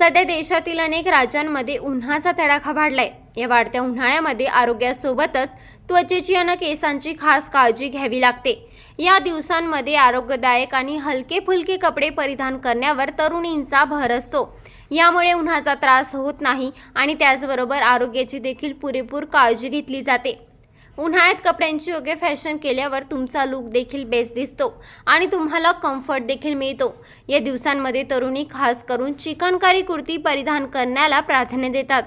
सध्या देशातील अनेक राज्यांमध्ये उन्हाचा तडाखा वाढलाय. या वाढत्या उन्हाळ्यामध्ये आरोग्यासोबतच त्वचेची आणि केसांची खास काळजी घ्यावी लागते. या दिवसांमध्ये आरोग्यदायक आणि हलके फुलके कपडे परिधान करण्यावर तरुणींचा भर असतो. यामुळे उन्हाचा त्रास होत नाही आणि त्याचबरोबर आरोग्याची देखील पुरेपूर काळजी घेतली जाते. उन्हाळ्यात कपड्यांची योग्य फॅशन केल्यावर तुमचा लुक देखील बेस्ट दिसतो आणि तुम्हाला कम्फर्ट देखील मिळतो. या दिवसांमध्ये तरुणी खास करून चिकनकारी कुर्ती परिधान करण्याला प्राधान्य देतात.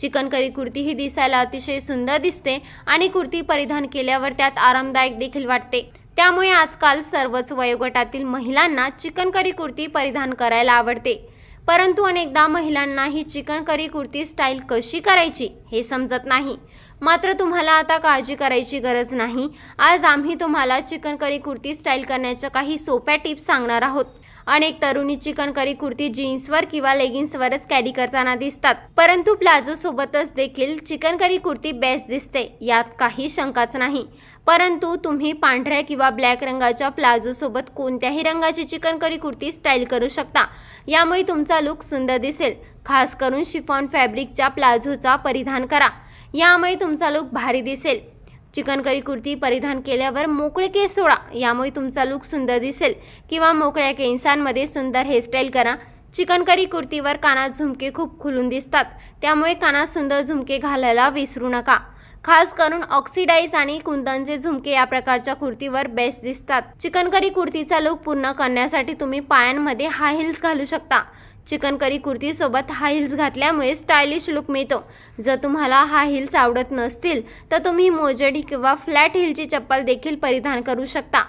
चिकनकारी कुर्ती ही दिसायला अतिशय सुंदर दिसते आणि कुर्ती परिधान केल्यावर त्यात आरामदायक देखील वाटते. त्यामुळे आजकाल सर्वच वयोगटातील महिलांना चिकनकारी कुर्ती परिधान करायला आवडते. परंतु अनेकदा महिलांना ही चिकन करी कुर्ती स्टाईल कशी करायची हे समजत नाही. मात्र तुम्हाला आता काळजी करायची गरज नाही. आज आम्ही तुम्हाला चिकन करी कुर्ती स्टाईल करण्याच्या काही सोप्या टिप्स सांगणार आहोत. अनेक तरुणी चिकनकरी कुर्ती जीन्सवर किंवा लेगिन्सवरच कॅरी करताना दिसतात. परंतु प्लाझो सोबतच देखील चिकनकरी कुर्ती बेस्ट दिसते यात काही शंकाच नाही. परंतु तुम्ही पांढऱ्या किंवा ब्लॅक रंगाच्या प्लाझोसोबत कोणत्याही रंगाची चिकनकरी कुर्ती स्टाईल करू शकता. यामुळे तुमचा लुक सुंदर दिसेल. खास करून शिफॉन फॅब्रिकच्या प्लाझोचा परिधान करा. यामुळे तुमचा लुक भारी दिसेल. चिकनकरी कुर्ती परिधान केल्यावर मोकळे केस सोडा. यामुळे तुमचा लुक सुंदर दिसेल. किंवा मोकळ्या केसांमध्ये सुंदर हेअरस्टाईल करा. चिकनकरी कुर्तीवर कानात झुमके खूप खुलून दिसतात. त्यामुळे कानात सुंदर झुमके घालायला विसरू नका. खास करून ऑक्सिडाईज आणि कुंदनचे झुमके या प्रकारच्या कुर्तीवर बेस्ट दिसतात. चिकनकरी कुर्तीचा लुक पूर्ण करण्यासाठी तुम्ही पायांमध्ये हाय हिल्स घालू शकता. चिकन करी कुर्तीसोबत हाय हिल्स घातल्यामुळे स्टायलिश लुक मिळतो. जर तुम्हाला हाय हिल्स आवडत नसतील तर तुम्ही मोजडी किंवा फ्लॅट हिलची चप्पल देखील परिधान करू शकता.